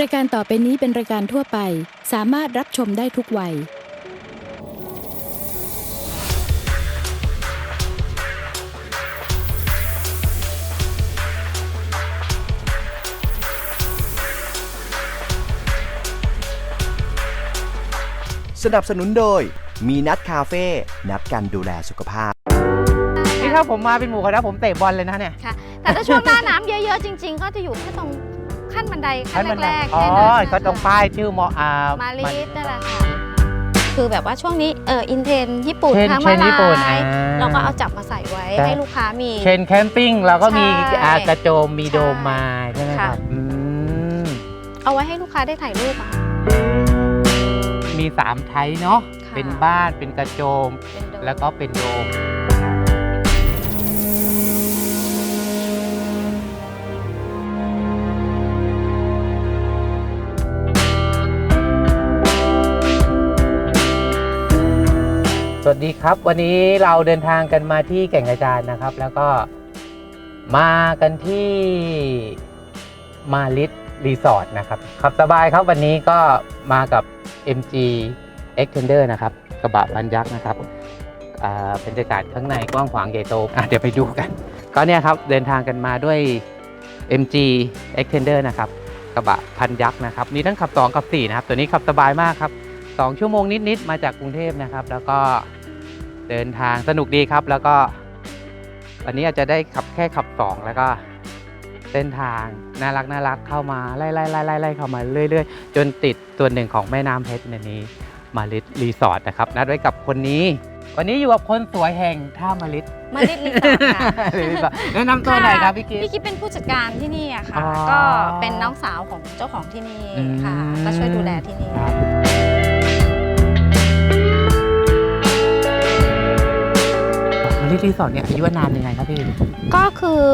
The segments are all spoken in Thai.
รายการต่อไปนี้เป็นรายการทั่วไป สามารถรับชมได้ทุกวัย สนับสนุนโดย มีนัดคาเฟ่นัดกันดูแลสุขภาพ นี่ถ้าผมมาเป็นหมู่คณะผมเตะบอลเลยนะเนี่ย ค่ะ แต่ถ้าช่วงหน้าน้ำเยอะๆ จริง ๆ ก็จะอยู่แค่ตรง ขั้นบันไดขั้นมัแรกๆอ๋อแค่นั้นก็ตรงป้ายชื่อมออามาลิสนั่นแหละค่ะคือแบบว่าช่วงนี้เอออินเทรนด์ญี่ปุ่นเชนทั้งเชมานญี่ปุ่นลายอ่ เราก็เอาจับมาใส่ไว้ใช่ให้ลูกค้ามี เชนแคมปิ้งเราก็มีใช่อากระโจมมีใช่โดมมาใช่ไหมคค่ะ รับอืมเอาไว้ให้ลูกค้าได้ถ่ายรูปอะมีสามไทยเนาะค่ะ เป็นบ้านเป็นกระโจม เป็นโดมแล้วก็เป็นโดม วัสดีครับ วันนี้เราเดินทางกันมาที่แก่งกระจานนะครับ แล้วก็มากันที่มาลิสรีสอร์ทนะครับขับสบายครับวันนี้ก็มากับ MG Extender นะครับกระบะพันยักษ์นะครับอ่าบรรยากาศข้างในกว้างขวางใหญ่โตอะเดี๋ยวไปดูกัน ก็เนี่ยครับเดินทางกันมาด้วย MG Extender นะครับกระบะพันยักษ์นะครับมีทั้งขับ2ขับ 4 นะครับ ตัวนี้ขับสบายมากครับ 2 ชั่วโมงนิด ๆ มาจากกรุงเทพนะครับ แล้วก็ เดินทางสนุกดีครับ แล้วก็วันนี้อาจจะได้ขับแค่ขับ2แล้วก็เส้นทางน่ารักน่ารักเข้ามาไล่ไล่ไล่ไล่ไล่เข้ามาเรื่อยๆ จนติดส่วนหนึ่งของแม่น้ำเพชรในนี้มาลิสรีสอร์ทนะครับ นัดไว้กับคนนี้ วันนี้อยู่กับคนสวยแห่งท่ามาลิสมาลิสรีสอร์ทค่ะรีสอร์ทแนะนำตัวหน่อยครับพี่กิ๊ฟพี่กิ๊ฟเป็นผู้จัดการที่นี่อะค่ะอ๋อก็เป็นน้องสาวของเจ้าของที่นี่ค่ะอืมก็ช่วยดูแลที่นี่ ครับมาลิสรีสอร์ทเนี่ยอายุนานยังไงครับพี่ก็คือ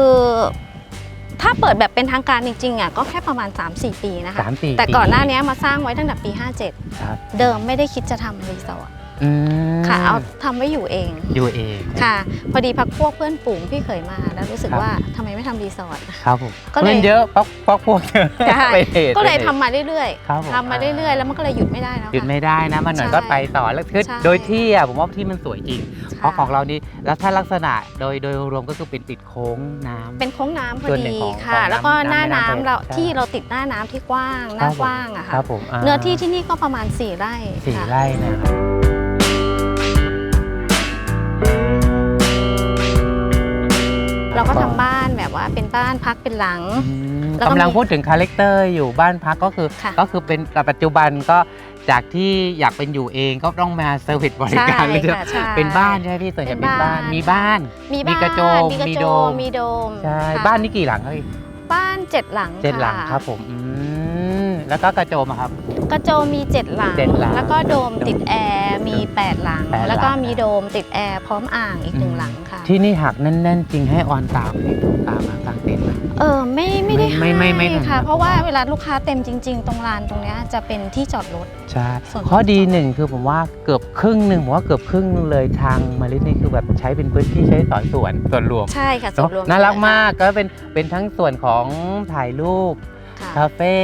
ถ้าเปิดแบบเป็นทางการจริงๆอะก็แค่ประมาณ 3-4 ปีนะคะ สามสี่แต่ก่อนหน้าปีนี้มาสร้างไว้ตั้งแต่ปี ครับ 57 เดิมไม่ได้คิดจะทำรีสอร์ท อืมค่ะเอาทำไว้อยู่เองอยู่เองค่ะ พอดีพักพวกเพื่อนฝูงพี่เคยมาแล้วรู้สึกครับว่าทำไมไม่ทำรีสอร์ท ครับผมก็เลยเพื่อนเยอะป๊อกป๊อกพวกเยอะใช่ไปเหตุก็เลยไปหตุทำมาเรื่อยครับผๆทำมาเรื่อยๆ แล้วมันก็เลยหยุดไม่ได้แล้วหยุดค่ะ ไม่ได้นะมันหน่อยใช่ก็ไปต่อแล้วคือใช่ โดยที่อะผมว่าที่มันสวยจริง เพราะค่ะของเรานี่แล้วถ้าลักษณะโดยโดยรวมก็คือเป็นติดโค้งน้ำ เป็นโค้งน้ำพอส่วนหนึ่ดีงของค่ะ ของแล้วก็น้ำหน้าน้ำน้ำเราใช่ ที่เราติดหน้าน้ำที่กว้างหน้ากว้างอะคค่ะรับผมาเนื้อที่ที่นี่ก็ประมาณ 4 ไร่สี่ค่ะ ไร่นะครับ เราก็ทำบ้านแบบว่าเป็นบ้านพักเป็นหลัง อืมแล้วก็มีกำลังพูดถึงคาแรคเตอร์อยู่บ้านพักก็คือ ค่ะก็คือเป็นแต่ปัจจุบันก็จากที่อยากเป็นอยู่เองก็ต้องมาเซอร์วิสบริการใช่เลยใช่ไหมค่ะใช่เป็นบ้านใช่ไหมพี่ส่วนใหญ่เป็เป็นนบ้าบ้าน นมีบ้าน มีมีบ้านกระโจมมีกระมีโจโดม มมีโดมใช่ค่ะบ้านนี่กี่หลังครับพี่บ้านเจ็ดหลังเจ็ดหลังะครับผมอืมแล้วก็กระโจมอะครับ กระโจมมีเจ็ดหลัง เจ็ดหลังแล้วก็โดมติดแอร์มีแปดหลัง แปดหลัง แล้วก็มีโดมติดแอร์พร้อมอ่างอีกหนึ่งหลังค่ะ ที่นี่หักแน่น ๆ จริงให้ออนตามให้ตามมากลางเต็นท์นะ เออไม่ไม่ได้ไม่ไม่ไม่ให้ไม่ค่ะ ไม่ เพราะว่าเวลาลูกค้าเต็มจริง ๆ ตรงลานตรงเนี้ยจะเป็นที่จอดรถ ใช่ส่วน ข้อดีที่สองหนึ่งคือผมว่าเกือบครึ่งหนึ่งผมว่าเกือบครึ่งหนึ่งเลยทางมาลิสนี่คือแบบใช้เป็นพื้นที่ใช้สอยส่วนส่วนรวมใช่ค่ะส่วนรวมน่ารักมากก็เป็นเป็นทั้งส่วนของถ่ายรูป ค่ะ คาเฟ่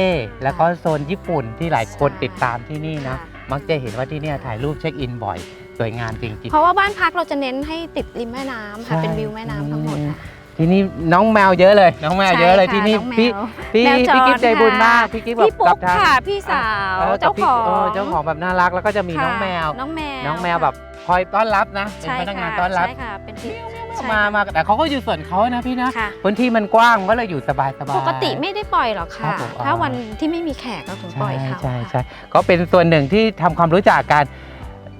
แล้วก็โซนญี่ปุ่นที่หลายคนใช่ ติดตามที่นี่นะค่ะมักจะเห็นว่าที่เนี่ยถ่ายรูปเช็คอินบ่อย สวยงามจริง เพราะว่าบ้านพักเราจะเน้นให้ติดริมแม่น้ำค่ะใช่ เป็นวิวแม่น้ำทั้งหมดค่ะ ๆ ที่นี่น้องแมวเยอะเลย น้องแมวเยอะเลยใช่ที่นี่ค่ะองแมพี่วพี่แมวจรพี่กิ๊ฟใจบุญมากค่ะ พี่กิ๊ฟพี่ปุ๊กทางค่ะพี่สาวออเจ้าพี่ของเเจ้าของแบบน่ารักแล้วก็จะมีค่ะน้องแมว น้องแมวน้องแมวแบบคอยต้อนรับนะเป็นใช่พนักงานค่ะต้อนรับ ใช่ค่ะเป็นที่ใช่มาค่ะมาแต่เขาก็อยู่ส่วนเขานะพี่นะค่ะ พื้นที่มันกว้างก็เลยอยู่สบายสบาย ปกติไม่ได้ปล่อยหรอกครัค่ะ บผมอ๋อ ถ้าวันที่ไม่มีแขกเราถึงปล่ใช่อยเขาใช่ค่ะ ใช่ก็เป็นส่วนหนึ่งที่ทำความรู้จักกัน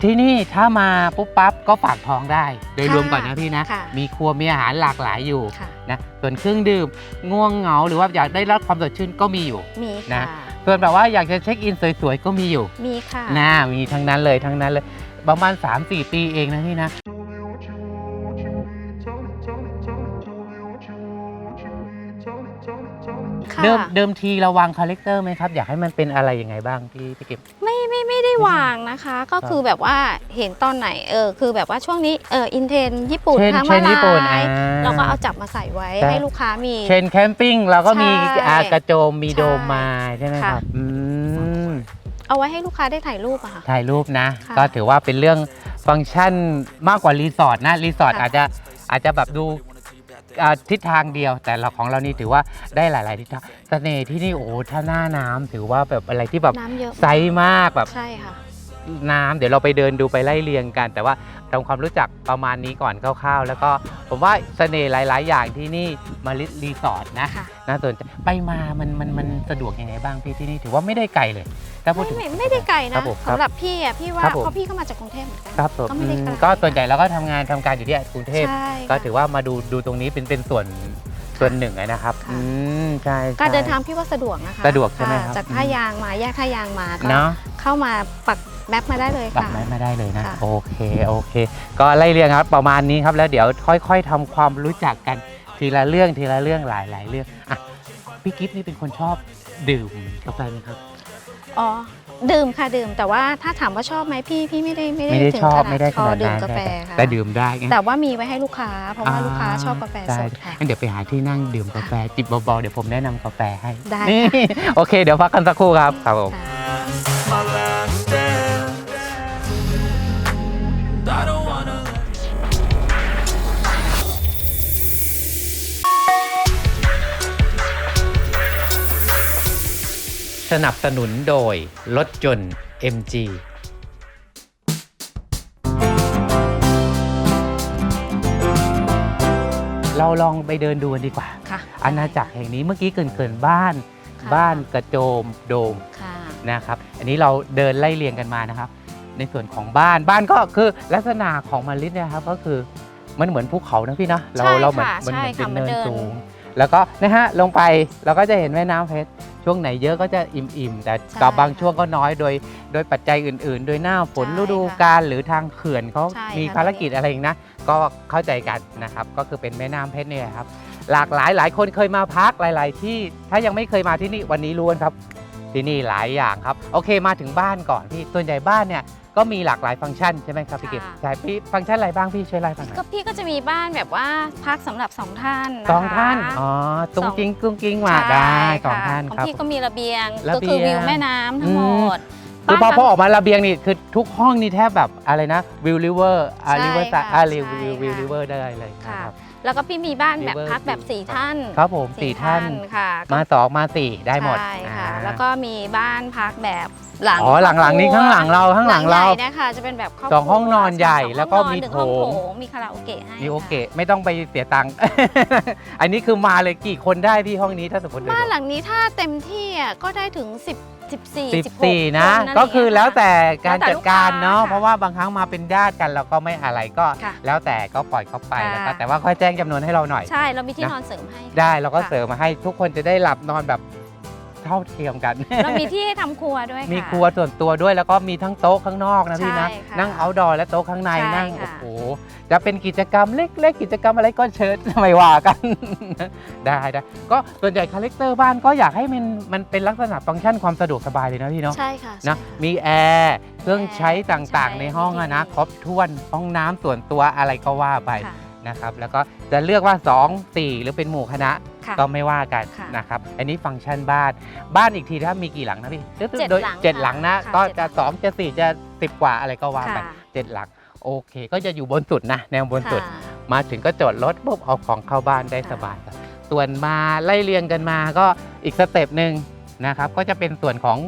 ที่นี่ถ้ามาปุ๊บปั๊บก็ฝากท้องได้ โดยรวมก่อนนะพี่นะ ค่ะ มีครัวมีอาหารหลากหลายอยู่ค่ะ นะส่วนเครื่องดื่มง่วงเหงาหรือว่าอยากได้รับความสดชื่นก็มีอยู่ มีนะค่ะส่วนแบบว่าอยากจะเช็คอินสวยๆก็มีอยู่ มีค่ะนะมีทั้งนั้นเลยทั้งนั้นเลย ประมาณ 3-4 ปีเองนะพี่นะ Tell me what you, what you need. Tell me, tell me, tell me, tell me, tell me, tell me, tell me. ค่ะ เดิมเดิมทีเราวางคาแรคเตอร์ไหมครับ อยากให้มันเป็นอะไรยังไงบ้างพี่พี่เก็บไม่ไม่ไม่ได้วางนะคะ ก็คือแบบว่าเห็นตอนไหนเออคือแบบว่าช่วงนี้เอออินเทนญี่ปุ่นเช่นทางเช่มานญี่ปุ่นลายอ่าเราก็เอาจับมาใส่ไว้ใช่ให้ลูกค้ามี เช่นแคมปิ้งเราก็มีใช่อ่ากระโจมมีใช่โดมมาใช่ไหมคค่ะ รับอืมเอาไว้ให้ลูกค้าได้ถ่ายรูปอะค่ะ ถ่ายรูปนะ ค่ะก็ถือว่าเป็นเรื่องฟังก์ชันมากกว่ารีสอร์ทนะรีสอร์ทค่ะ อาจจะอาจจะแบบดู อ่าทิศทางเดียว แต่เราของเรานี่ถือว่าได้หลาย ๆ ทิศทางเสน่ห์ที่นี่โอ้โหถ้าหน้าน้ำถือว่าแบบอะไรที่แบบน้ำเยอะ ไซส์มากแบบ ใช่ค่ะ น้ำเดี๋ยวเราไปเดินดูไปไล่เรียงกัน แต่ว่าทำความรู้จักประมาณนี้ก่อนคร่าวๆ แล้วก็ผมว่าเสน่ห์หลาย ๆ อย่างที่นี่มาริรีสอร์ทนะค่ะ น่าสนใจไปมามันมันมันสะดวกยังไงบ้างพี่ที่นี่ถือว่าไม่ได้ไกลเลย ถ้าพูดไม่ถึง ไม่ไม่ได้ไกลครันะบผมครับสำหรับพี่อะพี่ว่าครับผม เพราะพี่ก็มาจากกรุงเทพเหมือนกัน ครับผมก็ไม่ได้ไกล อืมก็ส่วนใหญ่เราก็ทำงานทำการอยู่ที่กรุงเทพ ใช่ ก็ค่ะถือว่ามาดูดูตรงนี้เป็นเป็นส่วนส่วนหนึ่งอะนะครับ ค่ะ อืมใช่การใช่เดินทางพี่ว่าสะดวกนะคะสะดวกใช่ไหมครับะจากท่ายางมาแยกท่ายางมาก็เนาะเข้ามาปักแมปมาได้เลยปรับค่ะ ไม้มาได้เลยนะ ค่ะ โอเคโอเค ก็ไล่เรียงครับประมาณนี้ครับแล้วเดี๋ยวค่อย ๆทำความรู้จักกันทีละเรื่องทีละเรื่องหลายๆเรื่องอะพี่กิฟต์นี่เป็นคนชอบดื่มกาแฟไหมครับ อ๋อดื่มค่ะดื่ม แต่ว่าถ้าถามว่าชอบไหมพี่พี่ไม่ได้ไม่ได้ไม่ได้ถึงชอบขนาดไม่ได้ขพอนาดดื่มนั้นกาแฟแต่ค่ะแต่ดื่มได้ไง แต่ว่ามีไว้ให้ลูกค้า เพราะว่าลูกค้าชอบกาแฟสได้ดค่ะ งั้นเดี๋ยวไปหาที่นั่งดื่มกาแฟจิบเบาๆเดี๋ยวผมแนะนำกาแฟให้ได้ นี่ โอเค เดี๋ยวพักกันสักครู่ครับครับผม ค่ะ สนับสนุนโดยรถยนต์ MG เราลองไปเดินดูกันดีกว่า ค่ะ อาณาจักรแห่งนี้เมื่อกี้เกินเกินๆบ้าน ค่ะบ้านกระโจมโดมค่ะ นะครับ อันนี้เราเดินไล่เรียงกันมานะครับ ในส่วนของบ้านบ้านก็คือลักษณะของมาริสเนี่ยครับก็คือมันเหมือนภูเขานะพี่นะเราใช่เราเหมือนค่ะมันเหมือนใช่เป็นค่ะเนินมันเดิน สูง แล้วก็นะฮะลงไปเราก็จะเห็นแม่น้ำเพชรช่วงไหนเยอะก็จะอิ่มๆ แต่กับบางช่วงก็น้อยโดย โดยปัจจัยอื่น ๆ โดยหน้าฝนฤดูกาลหรือทางเขื่อนเขาใช่มีค่ะ ภารกิจอะไรอีกนะ ก็เข้าใจกันนะครับ ก็คือเป็นแม่น้ำเพชรเนี่ยครับ หลากหลายหลายคนเคยมาพักหลาย ๆ ที่ถ้ายังไม่เคยมาที่นี่วันนี้ล้วนครับ ที่นี่หลายอย่างครับ โอเคมาถึงบ้านก่อนพี่ส่วนใหญ่บ้านเนี่ย ก็มีหลากหลายฟังก์ชันใช่ไหมครับพี่เกศค่ะใช่พี่ฟังก์ชันอะไรบ้างพี่ช่วยไล่าให้ฟังหน่อยก็พี่ก็จะมีบ้านแบบว่าพักสำหรับสองท่านนะคะ สองท่านอ๋อตุ้งสอง กิ้งกุ้งกิ้งมาใช่ได้สองค่ะท่านของครับ พี่ก็มีระเบียงระก็เบียงคือวิวแม่น้ำทั้งหมด คือพอบ้านพอออกมาระเบียงนี่คือทุกห้องนี่แทบแบบอะไรนะวิวริเวอร์อ่าใช่ริเวอร์ค่ะอ่าริวใช่วิววิวค่ะ ริเวอร์ได้เลยค่ะ ครับ แล้วก็พี่มีบ้านแบบ River พักแบบ View สี่ท่านครับผมสี่ท่านค่ะ มาสองมาสี่ได้หมดใช่ค่ะอ่าแล้วก็มีบ้านพักแบบหลังอ๋อหลังๆนี้ข้างหลังเราข้างหลังเราใญ่นะคะจะเป็นแบบครบสองห้องนอนใหญ่สองห้องแล้วก็นอนมีหนึ่งโถห้องงโถงมีคาราโอเกะให้นี่โอเคค่ะไม่ต้องไปเสียตังค์อันนี้คือมาเลยกี่คนได้พี่ห้องนี้ถ้าสมมติเดินบ้านหลังนี้ถ้าเต็มที่อะก็ได้ถึง 10 14สิบ16สี่นะคอไรก็คือแล้วแต่การแล้วแต่จัดการเนาะลูกค้าเพราะว่าบางครั้งมาเป็นญาติกันเราก็ไม่อะไรก็ ค่ะแล้วแต่ก็ปล่อยเขาไปค่ะ แล้วก็แต่ว่าค่อยแจ้งจำนวนให้เราหน่อย ใช่ เรามีที่นะนอนเสริมให้ค่ะ ได้เราก็ค่ะ เสริมมาให้ทุกคนจะได้หลับนอนแบบ เท่าเทียมกัน เรามีที่ให้ทำครัวด้วยค่ะ มีครัวส่วนตัวด้วยแล้วก็มีทั้งโต๊ะข้างนอกนะพี่นะ ใช่ค่ะนั่งเอาดอและโต๊ะข้างในใช่นั่งค่ะ โอ้โหจะเป็นกิจกรรมเล็กๆกิจกรรมอะไรก็เชิญไม่ว่ากัน ได้ได้ก็ส่วนใหญ่คาแรคเตอร์บ้านก็อยากให้มันมันเป็นลักษณะฟังก์ชันความสะดวกสบายเลยนะพี่เนาะ ใช่ค่ะนะใช่มีแอร์เครื่องใช้ต่างๆ ใช่ในห้องอะนะ มี ครบถ้วนห้องน้ำส่วนตัวอะไรก็ว่าไปค่ะ นะครับ แล้วก็จะเลือกว่า 2 4 หรือเป็นหมู่คณะค่ะ ก็ไม่ว่ากันค่ะนะครับ อันนี้ฟังก์ชันบ้าน บ้านอีกทีถ้ามีกี่หลังนะพี่เจ็ดโดยหลังเจ็ดหลังนะ ค่ะก็เจ็จะดหลัง2จะ4จะ10กว่าอะไรก็ว่าไปค่ะ เจ็ดหลัง โอเค ก็จะอยู่บนสุดนะ แนวบนสุด ค่ะ มาถึงก็จอดรถปุ๊บเอาของเข้าบ้านได้ค่ะสบายครับส่วนมาไล่เรียงกันมาก็อีกสเต็ปหนึ่งนะครับ ก็จะเป็นส่วนของ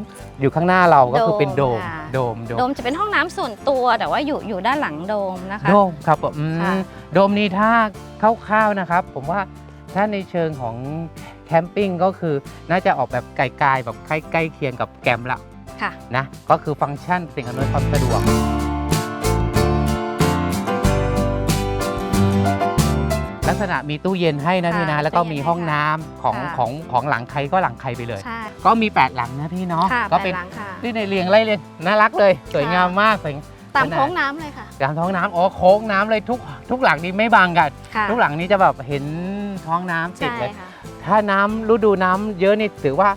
อยู่ข้างหน้าเราก็คือเป็นโดมค่ะโดม โดโดมมจะเป็นห้องน้ำส่วนตัวแต่ว่าอยู่อยู่ด้านหลังโดมนะคะ โดมครับผมอืมค่ะ โดมนี้ถ้าคร่าวๆนะครับ ผมว่า ถ้าในเชิงของแคมปิ้งก็คือน่าจะออกแบบไกลๆแบบใกล้ๆเคียงกับแกรมละค่ะนะก็คือฟังก์ชันสิ่งอำนวยความสะดวก ลักษณะมีตู้เย็นให้นะค่ะพี่นะแล้วก็ตู้เย็นมีห้องน้ำของค่ะ ของของหลังใครก็หลังใครไปเลย ใช่ก็มี 8 หลังนะพี่เนาะค่ะก็แปเป็ดนหลังค่ะ ที่ในเรียงไล่เรียงน่ารักเลย สวยงามมากสวย ตามขนาด โค้งน้ำเลยค่ะตามท้องน้ำอ๋อโค้งน้ำเลยทุกทุกหลังนี้ไม่บางกัน ค่ะ ทุกหลังนี้จะแบบเห็น ท้องน้ำติดใช่เลย ค่ะถถ้าน้ำฤดูน้ำเยอะนี่ถือว่า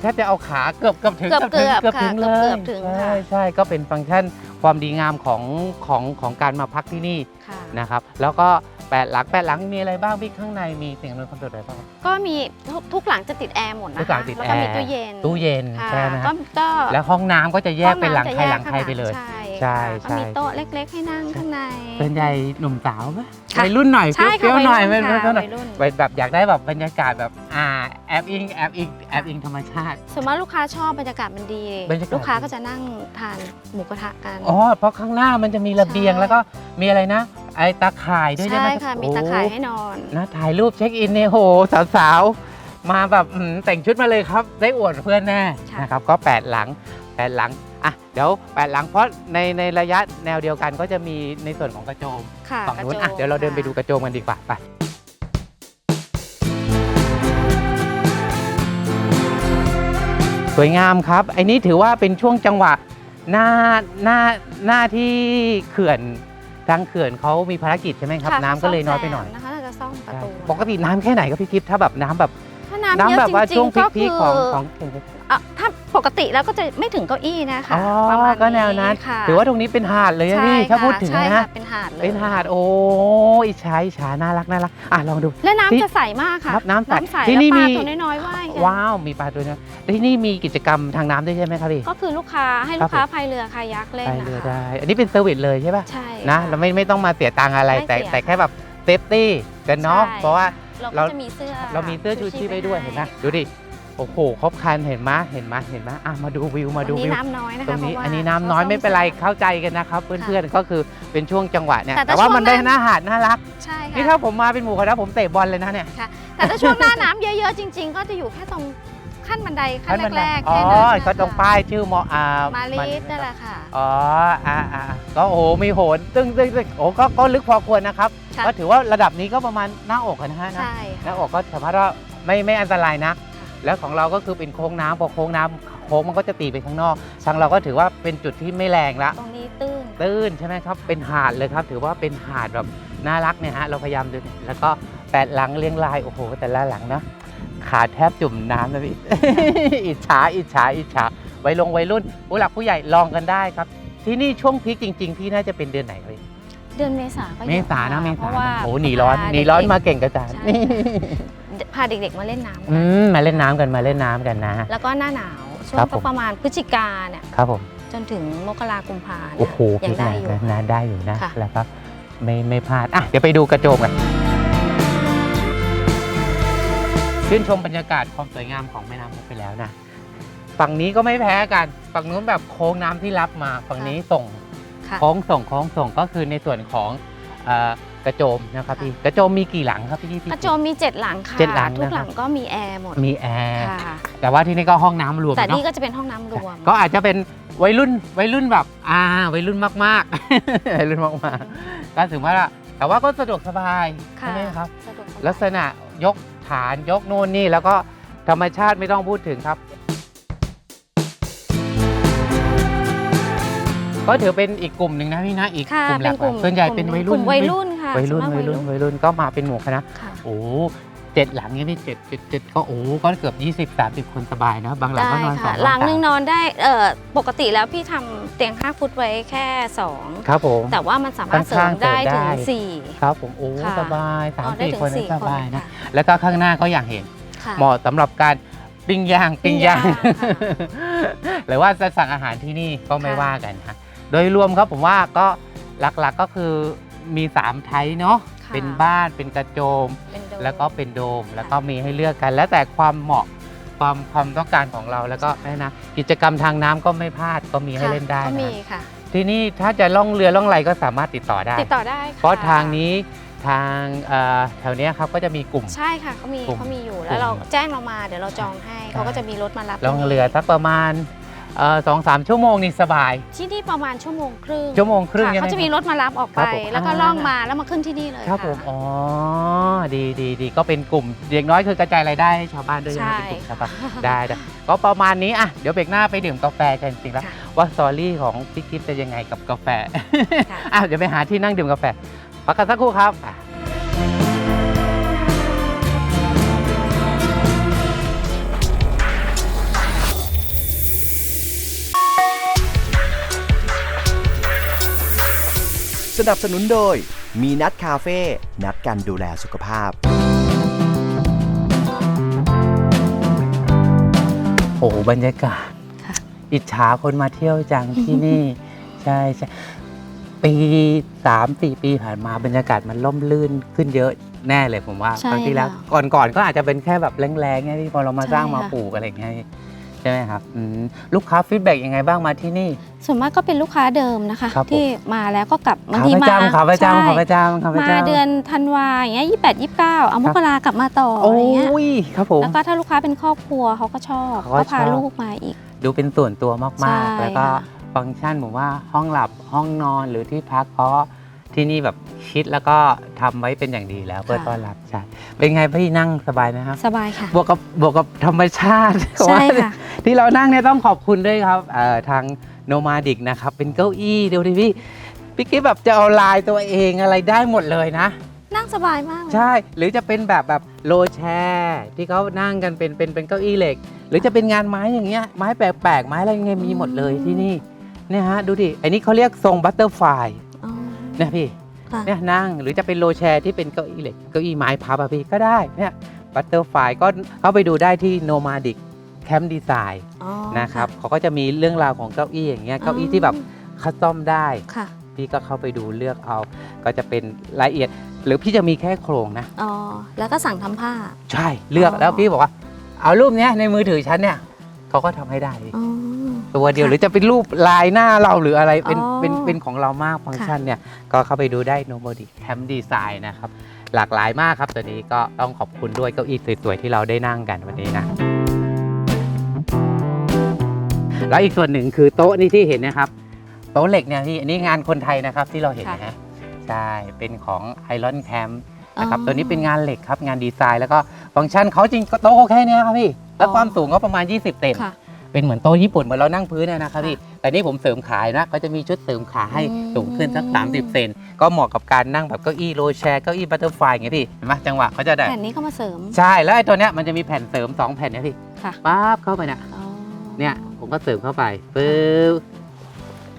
แทบจะเอาขาเกือบเกือบถึงเกือบถึงเกือบถึงค่ะเลยเกือบถึงค่ะ ใช่ใช่ก็เป็นฟังก์ชันความดีงามของของของการมาพักที่นี่ค่ะ นะครับ แล้วก็ แปดหลังแปดหลังมีอะไรบ้างพี่ข้างในมีสิ่งอำนวยความสะดวกอะไรบ้างครับก็มีทุกทุกหลังจะติดแอร์หมดนะคะทุกหลังติดแล้วก็มีแอร์ตู้เย็นตู้เย็นค่ะใช่ไหมก็ก็แล้วห้องน้ำก็จะแยกเป็นหลังใครหลังใครไปเลย ใช่ใช่ค่ะใช่ก็มีโต๊ะเล็ก ๆ ให้นั่งข้างในส่วนใหญ่หนุ่มสาวไหมค่ะ วัยรุ่นหน่อยใช่เปรี้ค่ะยวๆหน่อยวัยรุ่นไม่ค่ะไม่หน่อยวัยรุ่นไปแบบอยากได้แบบบรรยากาศแบบอ่าแอบอิงแอบอิงแอบอิงธรรมชาติสมมติลูกค้าชอบบรรยากาศมันดี บรรยากาศ ลูกค้าก็จะนั่งทานหมูกระทะกัน อ๋อเพราะข้างหน้ามันจะมีระเบียงใช่ แล้วก็มีอะไรนะ ไอ้ตาข่ายด้วยใช่ไหมใช่ค่ะ มีตะข่ายให้โอ้นอนนะถ่ายรูปเช็คอินเนี่ยโหสาวๆ มาแบบอืมแต่งชุดมาเลยครับ ได้อวดเพื่อนแน่ค่ะนะครับก็ 8 หลัง 8 หลังอะเดี๋ยว 8 หลังเพราะในในระยะแนวเดียวกันก็จะมีในส่วนของกระโจมค่ะฝั่งนู้นกระอะโจมเดี๋ยวเราเดินไปค่ะดูกระโจมกันดีกว่าไปสวยงามครับไอ้นี้ถือว่าเป็นช่วงจังหวะหน้าหน้าหน้าที่เขื่อน ทางเขื่อนเขามีภารกิจใช่ไหมครับ ค่ะน้ำก็เลยน้อยไปหน่อยซ่มแซมนะคะน่าจะซ่อมประตูปกติน้ำแค่ไหนครับพี่ทิพย์ถ้าแบบน้ำแบบถ้าน้ำน้ำเยอะแบบจว่าริช่วงงๆก็พีคือคๆของของเขื่อนอะถ้า ปกติแล้วก็จะไม่ถึงเก้าอี้นะคะอ๋อประมาณก็แนวนั้นค่ะถือว่าตรงนี้เป็นหาดเลยนะใช่นี่ถ้าค่ะพูดถึงใช่นะค่ะเป็นหาดเลยเป็นหาดโอ้อิจฉาอิจฉาน่ารักน่ารักอะลองดู และที่น้ำจะใสมากค่ะครับน้ำใสใสที่แล้วนี่ปลามีตัวน้อยๆว่ายกันว้าวมีปลาตัวนี้ที่นี่มีกิจกรรมทางน้ำด้วยใช่ไหมครับพี่ก็คือลูกค้าให้ลูกค้าพายเรือคายักเล่นไปนะเรือคะได้ อันนี้เป็นเซอร์วิสเลยใช่ป่ะใช่นะค่เราไม่ไม่ต้องมาเสียตังค์อะไรไม่แต่เสียแต่แค่แบบเซฟตี้กันเนาะใช่เพราะว่าเราเราก็จะมีเสื้อเรามีเสื้อชูชีพไปด้วยเห็นไหมดูดิ โอ้โหครบครันเห็นไหมเห็นไหมเห็นไหมอะมาดูวิวมาดูวันนี้วิว น้ำน้อยนะตรคะงนี้เพราะว่าอันนี้น้ำน้อยไม่เป็นไรเข้าใจกันนะครับเพื่อนๆก็คือเป็นช่วงจังหวะเนี่ยแต่ถ้าแต่ว่าช่วงมันได้นั้นหน้าหาดน่ารักใช่นี่ค่ะถ้าผมมาเป็นหมู่คณะผมเตะบอลเลยนะเนี่ย แต่ถ้าช่วงหน้าน้ำเยอะๆจริง ๆ ก็จะอยู่แค่ตรงขั้นบันไดขั้นขั้นบันไดแรกๆอ๋อแค่นั้นนะคะก็ตรงป้ายชื่อมออ่ามามาลิสนั่นแหละค่ะ อ๋ออ่าอ่าก็โอ้โหมีโหนตึ้งตึ้งตึ้งโอ้ก็ก็ลึกพอควรนะครับ ค่ะ ก็ถือว่าระดับนี้ก็ประมาณหน้าอกอะนะฮะนะใช่หค่ะน้าอกก็สามารถว่าไม่ไม่อันตรายนักค่ะ แล้วของเราก็คือเป็นโค้งน้ำพอโค้งน้ำโค้งมันก็จะตีไปข้างนอกทางเราก็ถือว่าเป็นจุดที่ไม่แรงละ ตรงนี้ตื้น ตื้นใช่ไหมครับ เป็นหาดเลยครับ ถือว่าเป็นหาดแบบน่ารักเนี่ยฮะ เราพยายามดูเนี่ยแล้วก็แปดหลังเรียงราย โอ้โห แต่ละหลังนะ ขาแทบจุ่มน้ำเลยพี่ อิจฉา อิจฉา อิจฉา วัยลงวัยรุ่น ผู้หลักผู้ใหญ่ลองกันได้ครับ ที่นี่ช่วงพีคจริง ๆ ที่น่าจะเป็นเดือนไหนเลยเดือนเมษาก็อยู่เมษานะ เมเพษาราะว่านะโอ้หนีร้อนพาหนีร้อนเด็กๆมาเก่งกระจายใช่นี่ พาเด็กๆมาเล่นน้ำอืกันมมาเล่นน้ำกันมาเล่นน้ำกันนะ แล้วก็หน้าหนาวช่วครังบผม ประมาณพฤศจิกาเนี่ยครับผม จนถึงมกรากุมภาเนี่ยโอ้โหยัพีงคไหนได้อยู่ นะนะได้อยู่นะ ค่ะ แล้วก็ไม่ไม่พลาด อะ เดี๋ยวไปดูกระโจมกันชื่นชมบรรยากาศความสวยงามของแม่น้ำมุกไปแล้วนะ ฝั่งนี้ก็ไม่แพ้กัน ฝั่งนู้นแบบโค้งน้ำที่รับมา ฝั่งนี้ส่งค่ะ โค้งส่งโค้งส่งก็คือในส่วนของเอ่อ กระโจมนะครับค่ะพี่กระโจมมีกี่หลังครับพี่พี่ กระโจมมีเจ็ดหลังค่ะ เจ็ดหลังทุกนะครับหลังก็มีแอร์หมดมีแอร์ค่ะ แต่ว่าที่นี่ก็ห้องน้ำรวมแต่เนาะนี่ก็จะเป็นห้องน้ำรวม ก็อาจจะเป็นวัยรุ่นวัยรุ่นแบบอ่าวัยรุ่นมากๆ วัยรุ่นมากๆก็ถือว่าแต่ว่าก็สะดวกสบายค่ะใช่ไหมครับ สะดวกสบายลักษณะยกฐานยกโน่นนี่แล้วก็ธรรมชาติไม่ต้องพูดถึงครับ ก็ถือเป็นอีกกลุ่มหนึ่งนะพี่นะอีกค่ะกลุ่มหเป็ลันกกลุ่มส่วนใหญ่เป็นกวัยลุ่รุ่นมวัยรุ่นค่ะ วัยรุ่นส่วมากวัยรุ่นวัยรุ่นก็มาเป็นหมู่คณะ ค่ะ โอ้เจ็ดหลังนี่นี่เจ็ดเจ็ดเจ็ดก็โอ้ก็เกือบ20 30คนสบายนะ บางหลังได้ก็นอนสอค่ะงหลังหนึ่งสามนอนได้เอ่อปกติแล้วพี่ทำเตียง 5 ฟุตไว้แค่ครับผม2แต่ว่ามันสามารถเสริมข้างๆได้เสริถึมงได้ 4 ครับผมโอ้ค่ะ สบายสามนอนได้สี่ถึงคนนี่สี่สคนบายนะค่ะแล้วก็ข้างหน้าก็อย่างเห็น ค่ะ เหมาะสำหรับการปิ้งย่างปิ้ปิ้งงย่าย่างงค่ะหรือว่าจะสั่งอาหารที่นี่ก็ไม่ค่ะ ว่ากันนะโดยรวมครับผมว่าก็หลักๆก็คือ มี3ไทยเนาะค่ะ เป็นบ้านเป็นกระโจม เป็นโดม แล้วก็เป็นโดมแล้วก็มีให้เลือกกัน แล้วแต่ความเหมาะความความต้องการของเราแล้วก็นะนะกิจกรรมทางน้ำก็ไม่พลาดก็มีให้ค่ะเล่นได้ก็มีนะค่ะ ที่นี่ถ้าจะล่องเรือล่องไหลก็สามารถติดต่อได้ ติดต่อได้ค่ะเพราะทางนี้ทางเอ่อแถวเนี้ยครับก็จะมีกลุ่ม ใช่ค่ะเขามีกลุ่มเขามีอยู่กลุ่แล้วมเราแจ้งเรามาเดี๋ยวเราจองให้ เขาก็จะมีรถมารับล่องเรือสักประมาณ สองสามชั่วโมงนี่สบาย ที่นี่ประมาณชั่วโมงครึ่งชั่วโมงครึ่งค่ะใช่ไหมเขาจะมีรถมารับออกครัไปบผมแล้วก็อ่า ล่องมาแล้วมาขึ้นที่นี่เลยครับะผมอ๋อดีดีดีก็เป็นกลุ่มอย่างน้อยคือกระจายรายได้ให้ชาวบ้านด้วยใช่ นะเป็นกลุ่มชาวบ้านได้ได้ก็ประมาณนี้อะเดี๋ยวเบรกหน้าไปดื่มกาแฟกันจริงๆแล้ว ค่ะ ว่าสตอรี่ของพี่กิฟจะยังไงกับกาแฟ ค่ะ อะเดี๋ยวไปหาที่นั่งดื่มกาแฟพักกันสักครู่ครับอะ นับสนุนโดย มีนัดคาเฟ่นัดกันดูแลสุขภาพ โอ้โหบรรยากาศ ค่ะ อิจฉาคนมาเที่ยวจังที่นี่ ใช่ใช่ปีสามสี่ปีผ่านมาบรรยากาศมันล่มลื่นขึ้นเยอะแน่เลยผมว่าใช่ครั้งที่แล้วค่ะก่อนก่อนๆก็อาจจะเป็นแค่แบบแรงๆไงที่พอเรามาใช่สร้างมาค่ะ ปลูกอะไรอย่างเงี้ย ใช่ไหมครับอืมลูกค้าฟีดแบ็กยังไงบ้างมาที่นี่ ส่วนมากก็เป็นลูกค้าเดิมนะคะ ครับผม ที่มาแล้วก็กลับบางขาทีประมาจำขาประจำใช่ขาประจำขาประมาจำ เดือนธันวาอย่างเงี้ยยี่แปดยี่เก้าเอามกรากลับมาต่อโอ้อะไรเงี้ยยครับผม แล้วก็ถ้าลูกค้าเป็นครอบครัวเขาก็ชอบเขาก็ก็พาชอบ ลูกมาอีก ดูเป็นส่วนตัวใช่มากๆแล้วก็ค่ะ ฟังก์ชันผมว่าห้องหลับห้องนอนหรือที่พักเพราะ ที่นี่แบบคิดแล้วก็ทำไว้เป็นอย่างดีแล้วเพื่อต้อนรับใช่เป็นไงพี่นั่งสบายไหมครับ สบายค่ะ บวกกับบวกกับธรรมชาติใช่ค่ะ ที่เรานั่งเนี่ยต้องขอบคุณด้วยครับเอ่อทางโนมาดิกนะครับ เป็นเก้าอี้เดี๋ยวดิพี่พี่กิ๊ฟแบบจะเอาลายตัวเองอะไรได้หมดเลยนะ นั่งสบายมากเลยใช่หรือจะเป็นแบบแบบโลแชร์ที่เขานั่งกันเป็นเป็นเป็นเก้าอี้เหล็ก หรือจะเป็นงานไม้อย่างเงี้ยไม้แปลกๆไม้อะไรเงี้ยมีหมดเลยที่นี่เนี่ยฮะดูดิอันนี้เขาเรียกทรงบัตเตอร์ไฟอ๋อ เนี่ยพี่ค่ะเนี่ยนั่งหรือจะเป็นโลแชร์ที่เป็นเก้าอี้เหล็กเก้าอี้ไม้พับอะพี่ก็ได้เนี่ยบัตเตอร์ไฟก็เข้าไปดูได้ที่โนมาดิกแคมป์ดีไซน์อ๋อนะครับเขาก็จะมีเรื่องราวของเก้าอี้อย่างเงี้ยเก้าอี้ที่แบบคัสตอมได้ ค่ะพี่ก็เข้าไปดูเลือกเอา ก็จะเป็นรายละเอียด หรือพี่จะมีแค่โครงนะ อ๋อแล้วก็สั่งทำผ้า ใช่เลือกอ๋อ แล้วพี่บอกว่า เอารูปเนี้ยในมือถือฉันเนี่ยเขาก็ทำให้ได้อ๋อ ตัวเดียวค่ะหรือจะเป็นรูปลายหน้าเราหรืออะไรเป็นอ๋อเป็นเป็นของเรามากฟังก์ชันเนี่ย ก็เข้าไปดูได้ n o b o d y Camp Design นะครับ หลากหลายมากครับตัวนี้ก็ต้องขอบคุณด้วยเก้าอี้สวยๆที่เราได้นั่งกันวันนี้นะ แล้วอีกส่วนหนึ่งคือโต๊ะนี่ที่เห็นนะครับ โต๊ะเหล็กเนี่ยพี่อันนี้งานคนไทยนะครับที่เราเห็นนะฮะใช่เป็นของ Iron Camp นะครับอ๋อตัวนี้เป็นงานเหล็กครับ งานดีไซน์แล้วก็ฟังก์ชันเขาจริงก็โต๊ะเขาแค่เนี้ยครับพี่ แล้วอ๋อความสูงก็ประมาณ 20 เต็มค่ะ เป็นเหมือนโต๊ะญี่ปุ่นเหมือนเรานั่งพื้นเนยนะครับพี่แต่นี่ผมเสริมขายนะก็จะมีชุดเสริมขาให้อืมสูงขึ้นสัก 30 เซนก็เหมาะกับการนั่งแบบเก้าอี้โรลแชร์เก้าอี้บัตเตอร์ไฟอย่างเงี้ยพี่เห็นไหมจังหวะเขาจะได้แผ่นนี้เข้ามาเสริมใช่แล้วไอ้ตัวเนี้ยมันจะมีแผ่นเสริม 2 แผ่นเนี่ยพี่ค่ะปั๊บเข้าไปเนี่ยอ๋อเนี่ยผมก็เสริมเข้าไปปึ๊บ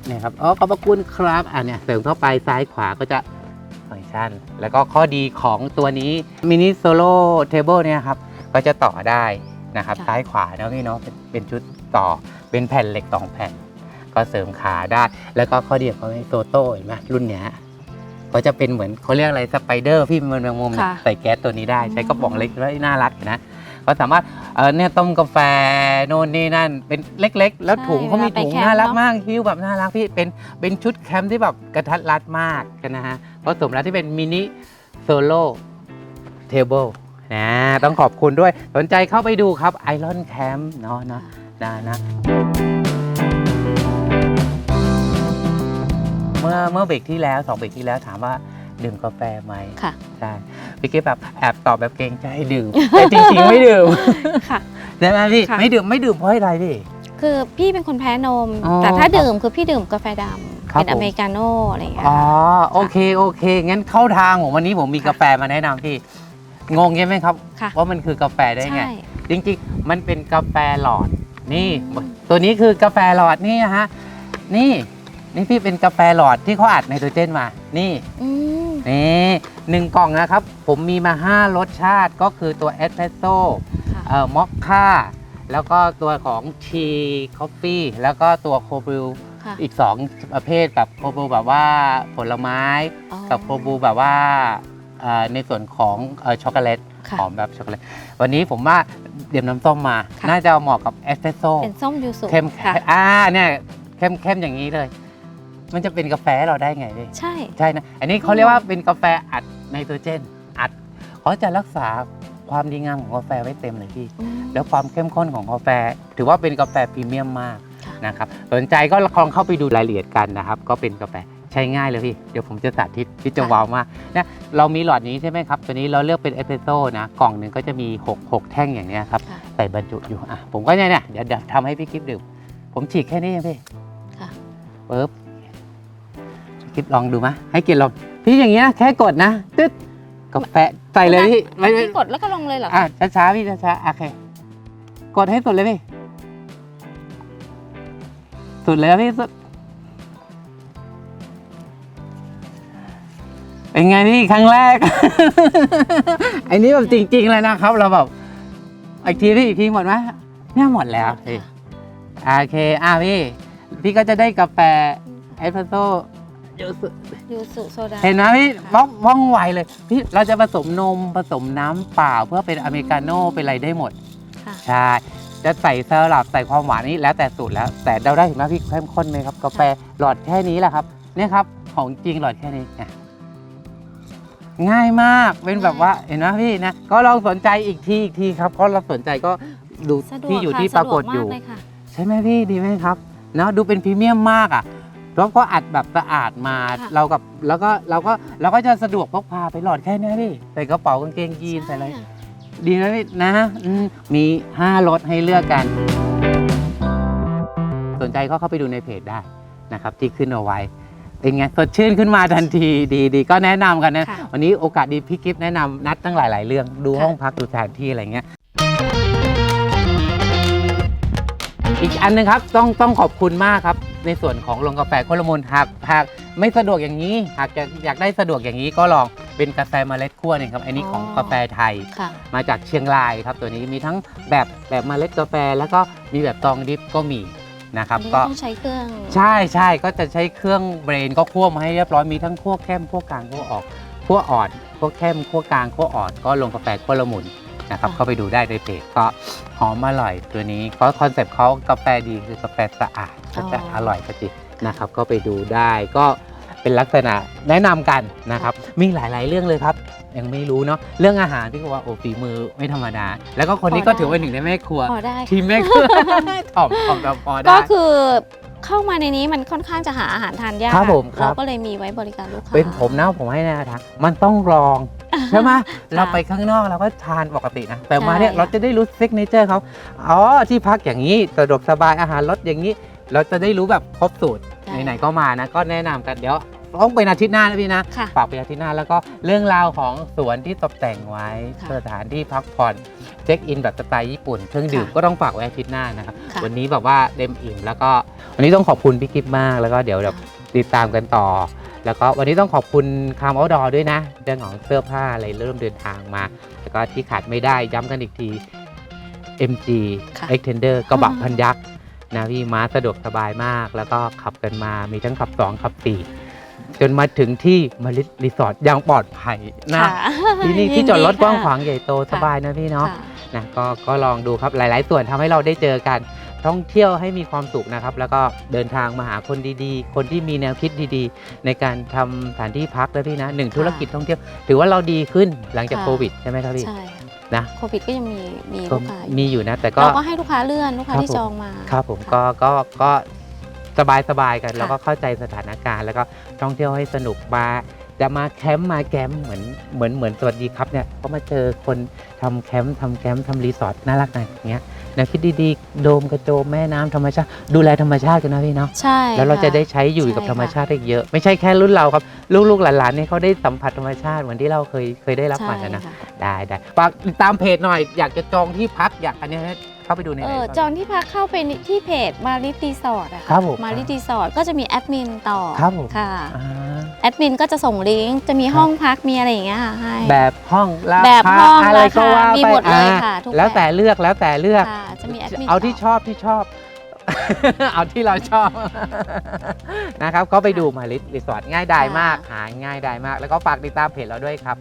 เนี่ยครับอ๋อขอบพระคุณครับอะเนี่ยเสริมเข้าไปซ้ายขวาก็จะฟังก์ชัน แล้วก็ข้อดีของตัวนี้มินิโซโล่เทเบิลเนี่ยครับก็จะต่อได้นะครับค่ะซ้ายขวาเนาะพี่เนาะเป็นเป็นชุด ต่อเป็นแผ่นเหล็กสองแผ่น ก็เสริมขาได้ แล้วก็ข้อดีของเขาในโตโต้เห็นไหมรุ่นเนี้ยก็จะเป็นเหมือนเขาเรียกอะไรสไปเดอร์พี่มันแมงมุมเนี่ยค่ะ ใส่แก๊สตัวนี้ได้ใช้กระป๋องอืมเล็กแล้วน่ารักอยู่นะก็สามารถเออเนี่ยต้มกาแฟโน่นนี่นั่นเป็นเล็ก ๆ แล้วใช่ถุงเขามีเวลาไปถุงแคมป์น่ารักเนอะมากฮิ้วแบบน่ารักพี่เป็นเป็นชุดแคมป์ที่แบบกระทัดรัดมากกันนะฮะผสมแล้วที่เป็นมินิโซโล่เทเบิลนะต้องขอบคุณด้วยสนใจเข้าไปดูครับไอรอนแคมป์เนาะเนาะ นะนะ เมื่อเมื่อเบรกที่แล้วสองเบรกที่แล้วถามว่าดื่มกาแฟไหมค่ะใช่พี่กิ๊ฟแบบแอบตอบแบบเกรงใจดื่มแต่จริงๆไม่ดื่มค่ะใช่ไหมพี่ค่ะไม่ดื่มไม่ดื่มเพราะอะไรพี่คือพี่เป็นคนแพ้นมอ๋อแต่ถ้าดื่มคือพี่ดื่มกาแฟดำครับเป็นผมอเมริกาโน่อะไรอย่างเงี้ยอ๋อโอเคโอเคงั้นเข้าทางผมวันนี้ผมมีกาแฟมาแนะนำพี่งงใช่ไหมครับค่ะว่ามันคือกาแฟได้ไงใช่จริงๆ มันเป็นกาแฟหลอด นี่ตัวนี้คือกาแฟหลอดนี่ฮะนี่ นี่พี่เป็นกาแฟหลอดที่เขาอัดไนโตรเจนมา นี่อืมนี่หนึ่งกล่องนะครับ ผมมีมา 5 รสชาติก็คือตัวเอสเ e รสโซ่ค่ะเอ่อมอคค่าแล้วก็ตัวของทีคอฟฟี่แล้วก็ตัวโคบรูค่ะอีก 2 ประเภทแบบโคบรูแบบว่าผลไม้อ๋อกับโคบรูแบบว่าเอ่อในส่วนของเอ่อช็อกโกแลตค่ะหอมแบบช็อกโกแลตวันนี้ผมว่าเดี่ยมน้ำส้มมา ค่ะ น่าจะเหมาะกับเอสเ e รสโซ่เป็นส้มยูสุเข้มค่ะ อ่าเนี่ยเข้มเข้มอย่างนี้เลย มันจะเป็นกาแฟให้เราได้ไงพี่ใช่ ใช่นะ อันนี้เขาเรียกว่าเป็นกาแฟอัดไนโตรเจน อัดเขาจะรักษาความดีงามของกาแฟไว้เต็มเลยพี่อืมแล้วความเข้มข้นของกาแฟ ถือว่าเป็นกาแฟพรีเมียมมากค่ะ นะครับสนใจก็ลองเข้าไปดูรายละเอียดกันนะครับ ก็เป็นกาแฟ ใช้ง่ายเลยพี่ เดี๋ยวผมจะสาธิตพี่จะว้าวมากนะเรามีหลอดนี้ใช่ไหมครับ ตัวนี้เราเลือกเป็นเอสเปรสโซ่นะ กล่องหนึ่งก็จะมี 6 6 แท่งอย่างเนี้ยครับค่ะใส่บรรจุอยู่อะผมก็เนี่ยเนี่ยเดี๋ยวเดี๋ยวทำให้พี่กิฟดื่ม ผมฉีกแค่นี้เองพี่ค่ะปึ๊บคิดลองดูไหมให้กินลองพี่อย่างเงี้ยแค่กดนะตึ๊ดกาแฟใส่เลยพี่ไม่ไม่พี่กดแล้วก็ลงเลยเหรออะช้าๆพี่ช้าๆโอเคกดให้สุดเลยพี่สุดเลยครับพี่สุด เป็นไงพี่ครั้งแรก ไอ้นี่แบบจริง ๆ เลยนะครับ เราแบบอีกทีพี่อีกทีหมดไหมเนี่ยหมดแล้วพี่โอเคอะพี่ พี่ก็จะได้กาแฟเอสเปรสโซ่เยอะสุดยูสุโซดาเห็นไหมพี่ว่องว่องไวเลยพี่เราจะผสมนมผสมน้ำเปล่าเพื่อเป็นอเมริกาโน่เป็นอะไรได้หมดค่ะใช่จะใส่สลับใส่ความหวานนี่แล้วแต่สูตรแล้ว แต่เราได้เห็นไหมพี่เข้มข้นไหมครับ กาแฟหลอดแค่นี้แหละครับเนี่ยครับ ของจริงหลอดแค่นี้อะ ง่ายมากเป็นแบบว่าเห็นไหมพี่นะก็ลองสนใจอีกทีอีกทีครับก็เราสนใจก็ดูสะดวกที่อยู่ค่ะที่ปรากฏอยู่ สะดวมากเลยค่ะ ใช่ไหมพี่ดีไหมครับเนาะดูเป็นพรีเมียมมากอะแล้วก็อัดแบบสะอาดมาค่ะ เรากับแล้วก็เราก็เราก็จะสะดวกพกพาไปหลอดแค่เนี้ยพี่ใส่กระเป๋ากางเกงยีนใส่อะไร ใช่ ดีไหมพี่นะอืมมี 5รถให้เลือกกัน สนใจก็เข้าไปดูในเพจได้นะครับ ที่ขึ้นเอาไว้ เป็นไงสดชื่นขึ้นมาทันทีดีดีก็แนะนำกันนะค่ะ วันนี้โอกาสดีพี่กิฟต์แนะนำนัดตั้งหลาย ๆ เรื่องดูค่ะห้องพักดูสถานที่อะไรเงี้ย อีกอันหนึงครับต้องต้องขอบคุณมากครับ ในส่วนของโรงกาแฟโคลมูลหากหากไม่สะดวกอย่างนี้หากจะอยากได้สะดวกอย่างนี้ก็ลองเป็นกาแฟเมล็ดคั่วนี่ครับอันนี้ของกาแฟไทย ค่ะ มาจากเชียงรายครับตัวนี้มีทั้งแบบแบบเมล็ดกาแฟ แล้วก็มีแบบตองดิฟก็มี นะครับอันนี้ก็ต้องใช้เครื่องใช่ใช่ก็จะใช้เครื่องเบรนก็คั่วมาให้เรียบร้อยมีทั้งคั่วเข้มคั่วกลางคั่วออกคั่วอ่อนคั่วเข้มคั่วกลางคั่วอ่อนก็ลงกาแฟคั่วละมุนนะครับเข้าไปดูได้ในเพจก็หอมอร่อยตัวนี้ก็คอนเซ็ปต์เขากาแฟดีคือกาแฟสะอาดก็จะอร่อยกะจินะครับก็ไปดูได้ก็ เป็นลักษณะแนะนำกันนะครับ มีหลาย ๆ เรื่องเลยครับ ยังไม่รู้เนาะเรื่องอาหารพี่ก็ว่าโอ้ฝีมือไม่ธรรมดา แล้วก็คนนี้ก็ถือว่าหนึ่งในแม่ครัว พอได้ ทีมแม่ครัวถ่อมถ่อมเราพอได้ ก็คือเข้ามาในนี้มันค่อนข้างจะหาอาหารทานยากครับผมครับ เราก็เลยมีไว้บริการลูกค้า เป็นผมนะผมให้แนะทางมันต้องลอง ใช่ไหมเราไปข้างนอกเราก็ทานปกตินะ แต่มาเนี่ยใช่ เราจะได้รู้ซิกเนเจอร์เขาอ๋อที่พักอย่างนี้สะดวกสบายอาหารรสอย่างนี้ เราจะได้รู้แบบครบสูตรใช่ไหนๆก็มานะ ก็แนะนำกันเดี๋ยว ต้องเป็นอาทิตย์หน้านะพี่นะค่ะฝากเป็นอาทิตย์หน้าแล้วก็เรื่องราวของสวนที่ตกแต่งไว้ค่ะสถานที่พักผ่อนเช็คอินแบบสไตล์ญี่ปุ่นเครื่องดื่มค่ะก็ต้องฝากไว้อาทิตย์หน้านะครับค่ะ วันนี้แบบว่าเต็มอิ่มแล้วก็วันนี้ต้องขอบคุณพี่กิฟมากแล้วก็เดี๋ยวแบบติดตามกันต่อ แล้วก็วันนี้ต้องขอบคุณคามเอาดอด้วยนะเรื่องของเสื้อผ้าอะไรเริ่มเดินทางมา แล้วก็ที่ขาดไม่ได้ย้ำกันอีกที MG ค่ะ Extender กระบะพันยักษ์นะพี่ม้าสะดวกสบายมาก แล้วก็ขับกันมามีทั้งขับ 2 ขับ 4 จนมาถึงที่มาริรีสอร์ทอย่างปลอดภัยนะค่ะที่นี่ยิที่จอดรถค่ะกว้างขวางใหญ่โตสบายนะพี่เนาะ ค่ะ นะก็ก็ลองดูครับหลาย ๆ ส่วนทำให้เราได้เจอกัน ท่องเที่ยวให้มีความสุขนะครับ แล้วก็เดินทางมาหาคนดีๆ คนที่มีแนวคิดดีๆ ในการทำสถานที่พักนะพี่นะหนึ่งค่ะธุรกิจท่องเที่ยว ถือว่าเราดีขึ้นหลังจากค่ะ โควิดใช่ไหมครับพี่ ใช่ค่ะนะ โควิดก็ยังมีมีก็ลูกค้าอยู่มีอยู่นะ แต่ก็ เราก็ให้ลูกค้าเลื่อนลูกค้าครับที่ผม จองมา ครับผมะก็ก็ก็ สบายสบายๆกันค่ะแล้วก็เข้าใจสถานการณ์แล้วก็ท่องเที่ยวให้สนุกมาจะมาแคมป์มาแคมป์เหมือนเหมือนเหมือนสวัสดีครับเนี่ยก็มาเจอคนทำแคมป์ทำแคมป์ทำรีสอร์ทน่ารักหน่อยอย่างเงี้ยแนวคิดดีๆ โดมกระโจมแม่น้ำธรรมชาติ ดูแลธรรมชาติกันนะพี่เนาะใช่แล้วเราค่จะได้ใช้อยู่ใช่กับธรรมค่ะชาติได้เยอะ ไม่ใช่แค่รุ่นเราครับ ลูกๆหลานๆเนี่ยเขาได้สัมผัสธรรมชาติเหมือนที่เราเคยเคยได้รับมานะนะใช่ค่ได้ได้ฝากติดตามเพจหน่อย อยากจะจองที่พักอยากอันเนี้ยให้ เข้าไปดูในเอไหนอบ้างจองที่พักเข้าไปที่เพจมาริรีสอร์ทอะครับผม มาริรีสอร์ทก็จะมีแอดมินต่อครับผม ค่ะอ่า แอดมินก็จะส่งลิงก์จะมีครับ ห้องพักมีอะไรอย่างเงี้ยค่ะให้ แบบห้องราแบบคาห้องอะไรก็ราคาว่ามีไปหมดเลยอ่าค่ะทุกแล้วแบบแต่เลือกแล้วแต่เลือก ค่ะจะมีแอดมินเอาที่ชอบที่ชอบ เอาที่เราชอบ นะครับก็ไปดูมาลิสรีสอร์ทง่ายดายมาก หาง่ายดายมาก แล้วก็ฝากติดตามเพจเราด้วยครับ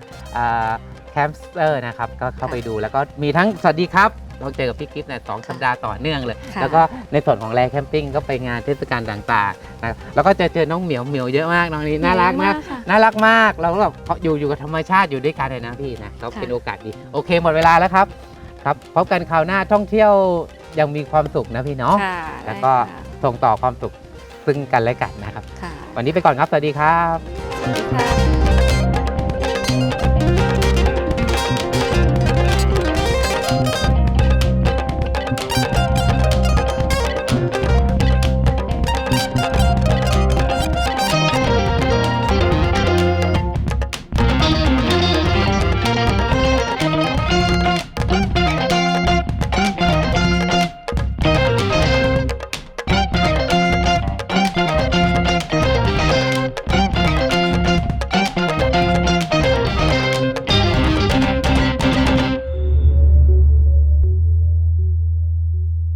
แคมสเตอร์นะครับ ก็เข้าไปดูแล้วก็มีทั้งสวัสดีครับ เราเจอกับพี่กิฟต์เนี่ยสองสัปดาห์ต่อเนื่องเลย ค่ะ แล้วก็ในส่วนของแรแคมปิ้งก็ไปงานเทศกาลต่างๆนะแล้วก็จะเจอน้องเหมียวเหมียวเยอะมากน้องนี้น่ารักเยอะมาก ค่ะ น่ารักมาก เราก็แบบอยู่อยู่กับธรรมชาติอยู่ด้วยกันเลยนะพี่นะก็ค่ะ เป็นโอกาสดี โอเคหมดเวลาแล้วครับ ครับพบกันคราวหน้าท่องเที่ยวยังมีความสุขนะพี่เนาะ ค่ะแล้วก็ได้ส่งต่อความสุขซึ่งกันและกันนะครับ ค่ะวันนี้ไปก่อนครับ สวัสดีครับค่ะ